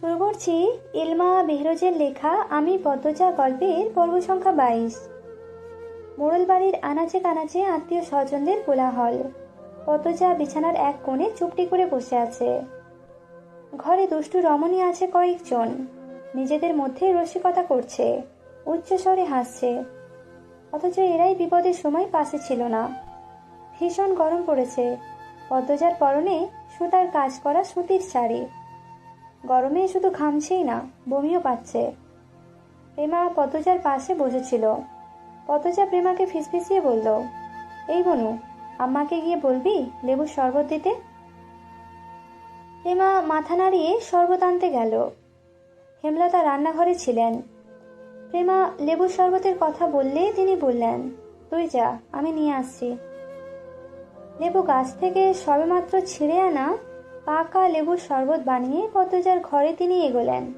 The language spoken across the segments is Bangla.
শুরু করছি ইলমা মেহরোজের লেখা আমি পদ্মজা গল্পের পর্ব সংখ্যা বাইশ। মোড়ল বাড়ির আনাচে কানাচে আত্মীয় স্বজনদের কোলাহল। পদ্মজা বিছানার এক কোণে চুপটি করে বসে আছে। ঘরে দুষ্টু রমণী আছে কয়েকজন। নিজেদের মধ্যে রসিকতা করছে, উচ্চস্বরে হাসছে। অথচ এরাই বিপদের সময় পাশে ছিল না। ভীষণ গরম পড়েছে। পদ্মজার পরনে সুতার কাজ করা সুতির শাড়ি। গরমে শুধু ঘামছেই না, বমিও পাচ্ছে। প্রেমা পদ্মজার পাশে বসেছিল। পদ্মজা প্রেমাকে ফিসফিসিয়ে বলল, এই বনু, আম্মাকে গিয়ে বলবি লেবুর শরবত দিতে? প্রেমা মাথা নাড়িয়ে শরবত আনতে গেল। হেমলতা রান্নাঘরে ছিলেন। প্রেমা লেবুর শরবতের কথা বললে তিনি বললেন, তুই যা, আমি নিয়ে আসছি। লেবু গাছ থেকে সবেমাত্র ছিঁড়ে আনা পাকা লেবুর শরবত বানিয়ে পদ্মজার ঘরে তিনি এগোলেন।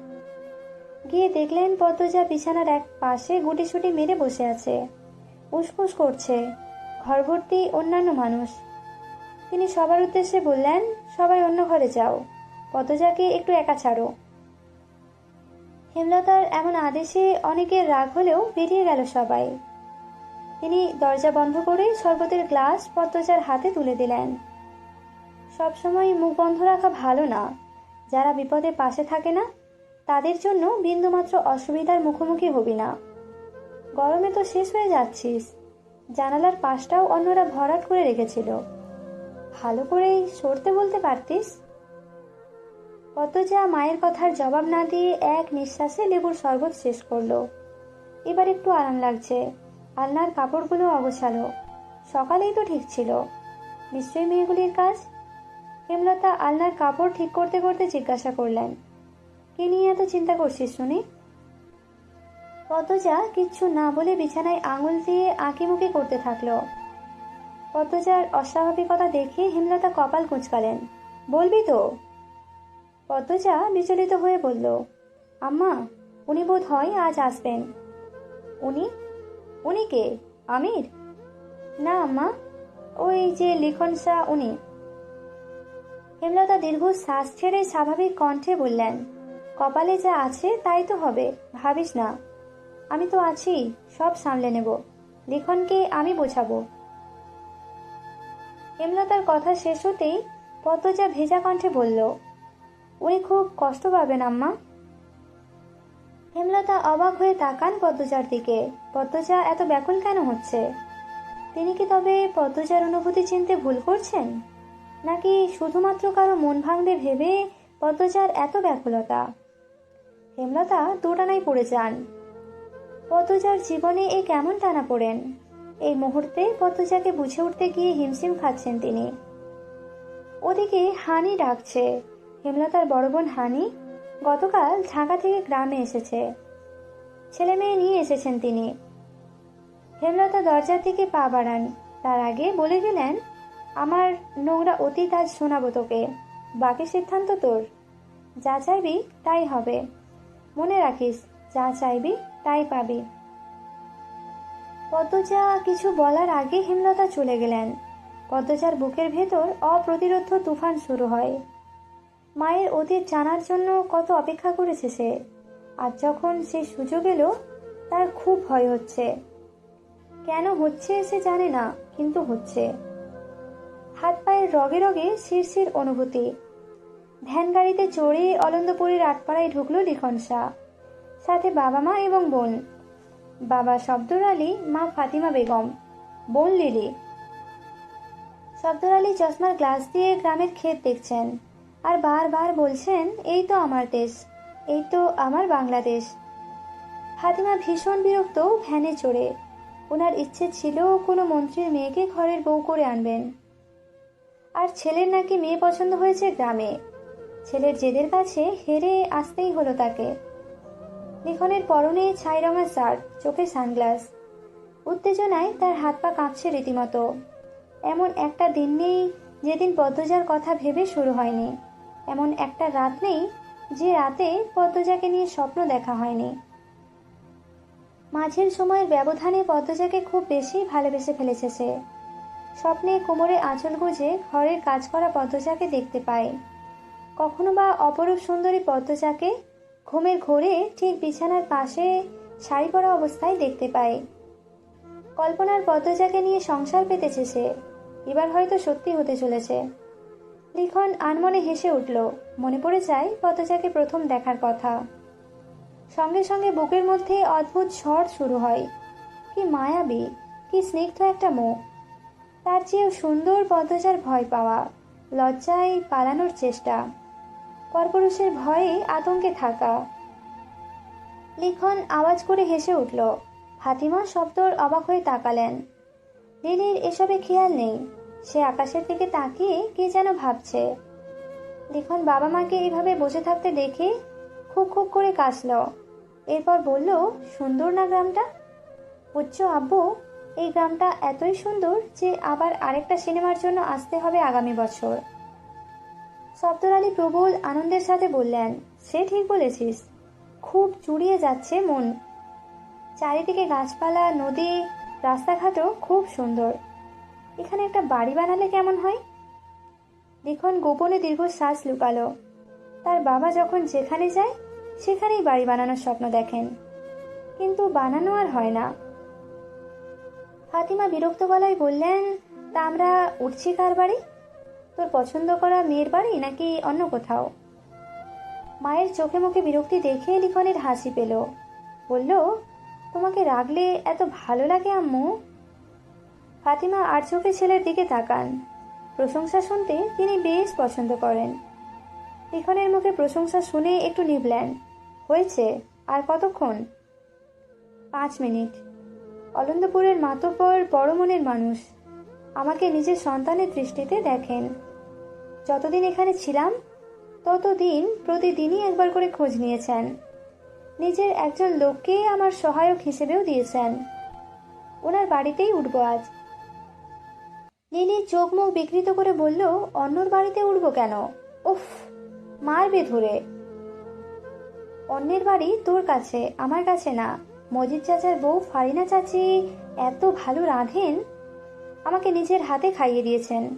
গিয়ে দেখলেন পদ্মজা বিছানার এক পাশে গুটিসুটি মেরে বসে আছে। উসকুস করছে। ঘর ভর্তি অন্যান্য মানুষ। তিনি সবার উদ্দেশ্যে বললেন, সবাই অন্য ঘরে যাও। পদ্মজাকে একটু একা ছাড়ো। হেমলতার এমন আদেশে অনেকের রাগ হলেও বেরিয়ে গেল সবাই। তিনি দরজা বন্ধ করে শরবতের গ্লাস পদ্মজার হাতে তুলে দিলেন। সবসময় মুখ বন্ধ রাখা ভালো না। যারা বিপদে পাশে থাকে না, তাদের জন্য বিন্দুমাত্র অসুবিধার মুখোমুখি হবি না। গরমে তো শেষ হয়ে যাচ্ছিস। জানালার পাশটাও অন্যরা ভরাট করে রেখেছিল। ভালো করেই সরতে বলতে পারতিস? কত যা মায়ের কথার জবাব না দিয়ে এক নিঃশ্বাসে লেবুর শরবত শেষ করল। এবার একটু আরাম লাগছে। আলনার কাপড়গুলো অগোছালো। সকালেই তো ঠিক ছিল। নিশ্চয়ই মেয়েগুলির কাজ হেমলতা আলনার কাপড় ঠিক করতে করতে জিজ্ঞাসা করলেন, কে নিয়ে এত চিন্তা করছিস শুনি? পদ্মজা কিচ্ছু না বলে বিছানায় আঙুল দিয়ে আঁকিমুখি করতে থাকল। পদ্মজার অস্বাভাবিকতা দেখে হেমলতা কপাল কুঁচকালেন, বলবি তো? পদ্মজা বিচলিত হয়ে বলল, আম্মা, উনি বোধ হয় আজ আসবেন। উনি? উনি কে? আমির? না আম্মা, ওই যে লিখন শাহ উনি। হেমলতা দীর্ঘ শ্বাস ছেড়ে স্বাভাবিক কণ্ঠে বললেন, কপালে যা আছে, তাই তো হবে, ভাবিস না। আমি তো আছি, সব সামলে নেব। লিখনকে আমি বোঝাবো। হেমলতার কথা শেষ হতেই পদ্মজা ভেজা কণ্ঠে বলল, উনি খুব কষ্ট পাবেন, আম্মা। হেমলতা অবাক হয়ে তাকান পদ্মজার দিকে। পদ্মজা, এত ব্যাকুল কেন হচ্ছে? তিনি কি তবে পদ্মজার অনুভূতি চিনতে ভুল করছেন? নাকি শুধুমাত্র কারও মন ভাঙবে ভেবে পদ্মজার এত ব্যাকুলতা? হেমলতা দুটানাই পড়ে যান। পদ্মজার জীবনে এ কেমন টানা পড়েন? এই মুহূর্তে পদ্মজাকে বুঝে উঠতে গিয়ে হিমশিম খাচ্ছেন তিনি। ওদিকে হানি ডাকছে। হেমলতার বড় বোন হানি গতকাল ঢাকা থেকে গ্রামে এসেছে। ছেলে মেয়ে নিয়ে এসেছেন তিনি। হেমলতা দরজার দিকে পা বাড়ান। তার আগে বলে গেলেন আমার নোংরা অতীত আজ শোনাবো তোকে। বাকি সিদ্ধান্ত তোর। যা চাইবি তাই হবে। মনে রাখিস, যা চাইবি তাই পাবি। পদ্মজা কিছু বলার আগে হেমলতা চলে গেলেন। পদ্মজার বুকের ভেতর অপ্রতিরোধ তুফান শুরু হয়। মায়ের অতীত জানার জন্য কত অপেক্ষা করেছে সে। আর যখন সে সুযোগ এলো, তার খুব ভয় হচ্ছে। কেন হচ্ছে সে জানে না, কিন্তু হচ্ছে। হাত পায়ের রগে রগে শিরশির অনুভূতি। ভ্যান গাড়িতে চড়ে অলন্দপুরীর আটপাড়ায় ঢুকলো লিখন শাহ, সাথে বাবা মা এবং বোন। বাবা শব্দর আলী, মা ফাতিমা বেগম, বোন লিলি। শব্দর আলী চশমার গ্লাস দিয়ে গ্রামের ক্ষেত দেখছেন আর বারবার বলছেন, এই তো আমার দেশ, এই তো আমার বাংলাদেশ। ফাতিমা ভীষণ বিরক্ত ভ্যানে চড়ে। ওনার ইচ্ছে ছিল কোনো মন্ত্রীর মেয়েকে ঘরের বউ করে আনবেন। আর ছেলের নাকি মেয়ে পছন্দ হয়েছে গ্রামে। ছেলের জেদের কাছে হেরে আসতেই হলো তাকে। লিখনের পরনে ছাই রঙা শার্ট, চোখে সানগ্লাস। উত্তেজনায় তার হাত পা কাঁপছে রীতিমতো। এমন একটা দিন নেই যেদিন পদ্মজার কথা ভেবে শুরু হয়নি। এমন একটা রাত নেই যে রাতে পদ্মজাকে নিয়ে স্বপ্ন দেখা হয়নি। মাঝের সময়ের ব্যবধানে পদ্মজাকে খুব বেশি ভালোবেসে ফেলেছে সে। স্বপ্নে কোমরে আঁচল গুঁজে ঘরের কাজ করা পদ্মচাকে দেখতে পায়। কখনো বা অপরূপ সুন্দরী পদ্মচাকে ঘুমের ঘোরে ঠিক বিছানার পাশে শাড়ি পরা অবস্থায় দেখতে পায়। কল্পনার পদ্মজাকে নিয়ে সংসার পেতেছে সে। এবার হয়তো সত্যি হতে চলেছে। লিখন আনমনে হেসে উঠল, মনে পড়ে যায় পদ্মচাকে প্রথম দেখার কথা। সঙ্গে সঙ্গে বুকের মধ্যে অদ্ভুত ঝড় শুরু হয়। কি মায়াবী, কি স্নিগ্ধ একটা মুখ। তার চেয়েও সুন্দর পদ্মজার ভয় পাওয়া, লজ্জায় পালানোর চেষ্টা, পরপুরুষের ভয়ে আতঙ্কে থাকা। লিখন আওয়াজ করে হেসে উঠল ফাতিমা শব্দর অবাক হয়ে তাকালেন। লিলির এসবে খেয়াল নেই, সে আকাশের দিকে তাকিয়ে কে যেন ভাবছে। লিখন বাবা মাকে এভাবে বসে থাকতে দেখে খুব খুব করে কাশল এরপর বলল, সুন্দর না গ্রামটা? উচ্চ আব্বু এই গ্রামটা এতই সুন্দর যে আবার আরেকটা সিনেমার জন্য আসতে হবে আগামী বছর। সফদর আলী প্রবল আনন্দের সাথে বললেন, সে ঠিক বলেছিস। খুব জুড়িয়ে যাচ্ছে মন। চারিদিকে গাছপালা, নদী, রাস্তাঘাটও খুব সুন্দর। এখানে একটা বাড়ি বানালে কেমন হয়? লিখন গোপনে দীর্ঘশ্বাস লুকালো। তার বাবা যখন যেখানে যায়, সেখানেই বাড়ি বানানোর স্বপ্ন দেখেন। কিন্তু বানানো আর হয় না। ফাতিমা বিরক্ত গলায় বললেন, তা আমরা উঠছি কার বাড়ি? তোর পছন্দ করা মেয়ের বাড়ি নাকি অন্য কোথাও? মায়ের চোখে মুখে বিরক্তি দেখে লিখনের হাসি পেল। বলল, তোমাকে রাগলে এত ভালো লাগে, আম্মু? ফাতিমা আর চোখে ছেলের দিকে তাকান। প্রশংসা শুনতে তিনি বেশ পছন্দ করেন। লিখনের মুখে প্রশংসা শুনে একটু নিবলেন হয়েছে? আর কতক্ষণ? পাঁচ মিনিট। অলন্দপুরের মাতব্বর বড় মনের মানুষ। আমাকে নিজের সন্তানের দৃষ্টিতে দেখেন। যতদিন এখানে ছিলাম, ততদিন প্রতিদিনই একবার করে খোঁজ নিয়েছেন। নিজের একজন লোককে আমার সহায়ক হিসেবেও দিয়েছেন। ওনার বাড়িতেই উঠব আজ। লিলি চোখ মুখ বিকৃত করে বলল, অন্যর বাড়িতে উঠবো কেন? উফ, মারবে ধরে। অন্যের বাড়ি তোর কাছে, আমার কাছে না। মজিদ চাচার বউ ফারিনা চাচি এত ভালো রাঁধেন? আমাকে নিজের হাতে খাইয়ে দিয়েছেন।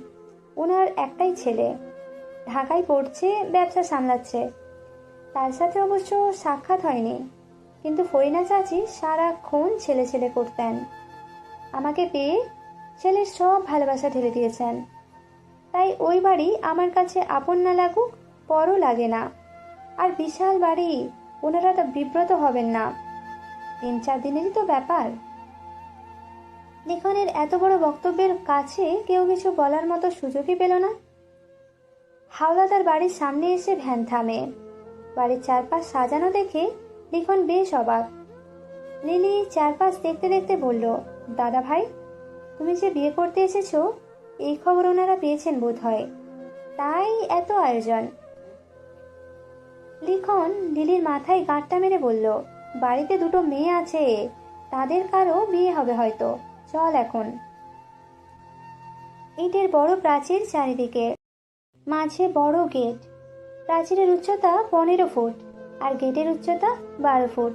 ওনার একটাই ছেলে। ঢাকায় পড়ছে, ব্যবসা সামলাচ্ছে। তার সাথে অবশ্য সাক্ষাৎ হয়নি। কিন্তু ফরিনা চাচি সারাক্ষণ ছেলে ছেলে করতেন। আমাকে পেয়ে ছেলের সব ভালোবাসা ঢেলে দিয়েছেন। তাই ওই বাড়ি আমার কাছে আপন না লাগুক, পরও লাগে না। আর বিশাল বাড়ি, ওনারা তো বিব্রত হবেন না। তিন চার দিনেরই তো ব্যাপার। লিখনের এত বড় বক্তব্যের কাছে কেউ কিছু বলার মতো সুযোগই পেল না। হাওলাদার বাড়ির সামনে এসে ভ্যান থামে। বাড়ির চারপাশ সাজানো দেখে লিখন বেশ অবাক। লিলি চারপাশ দেখতে দেখতে বলল, দাদা ভাই, তুমি যে বিয়ে করতে এসেছ, এই খবর ওনারা পেয়েছেন বোধ হয় তাই এত আয়োজন। লিখন লিলির মাথায় গাঁটটা মেরে বলল বাড়িতে দুটো মেয়ে আছে। তাদের কারও বিয়ে হবে হয়তো। চল এখন। ইটের বড় প্রাচীর চারিদিকে। মাঝে বড় গেট। প্রাচীরের উচ্চতা পনেরো ফুট আর গেটের উচ্চতা বারো ফুট।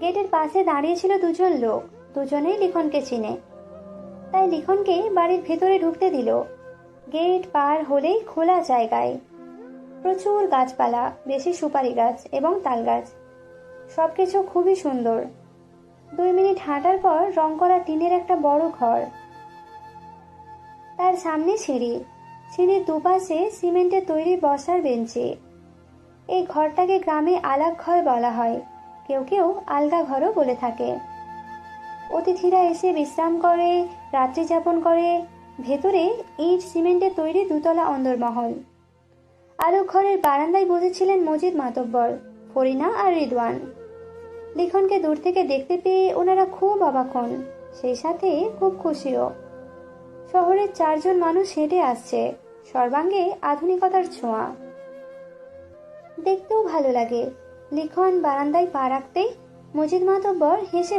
গেটের পাশে দাঁড়িয়ে ছিল দুজন লোক। দুজনেই লিখনকে চিনে। তাই লিখনকে বাড়ির ভেতরে ঢুকতে দিল। গেট পার হলেই খোলা জায়গায়। প্রচুর গাছপালা, বেশি সুপারি গাছ এবং তাল গাছ। সবকিছু খুবই সুন্দর। দুই মিনিট হাঁটার পর রং করা টিনের একটা বড় ঘর। তার সামনে সিঁড়ি। সিঁড়ির দুপাশে সিমেন্টের তৈরি বসার বেঞ্চে। এই ঘরটাকে গ্রামে আলাগ ঘর বলা হয়। কেউ কেউ আলগা ঘরও বলে থাকে। অতিথিরা এসে বিশ্রাম করে, রাত্রি যাপন করে। ভেতরে ইট, সিমেন্টের তৈরি দুতলা অন্দরমহল। আলোক ঘরের বারান্দায় বসেছিলেন মজিদ মাতব্বর, ফরিনা আর রিদওয়ান। লিখনকে দূর থেকে দেখতে পেয়ে ওনারা খুব অবাক হন। সেই সাথে খুব খুশিও। শহরের চারজন মানুষ হেঁটে আসছে। সর্বাঙ্গে আধুনিকতার ছোঁয়া। দেখতেও ভালো লাগে। লিখন বারান্দায় পা রাখতেই মজিদ মাতব্বর হেসে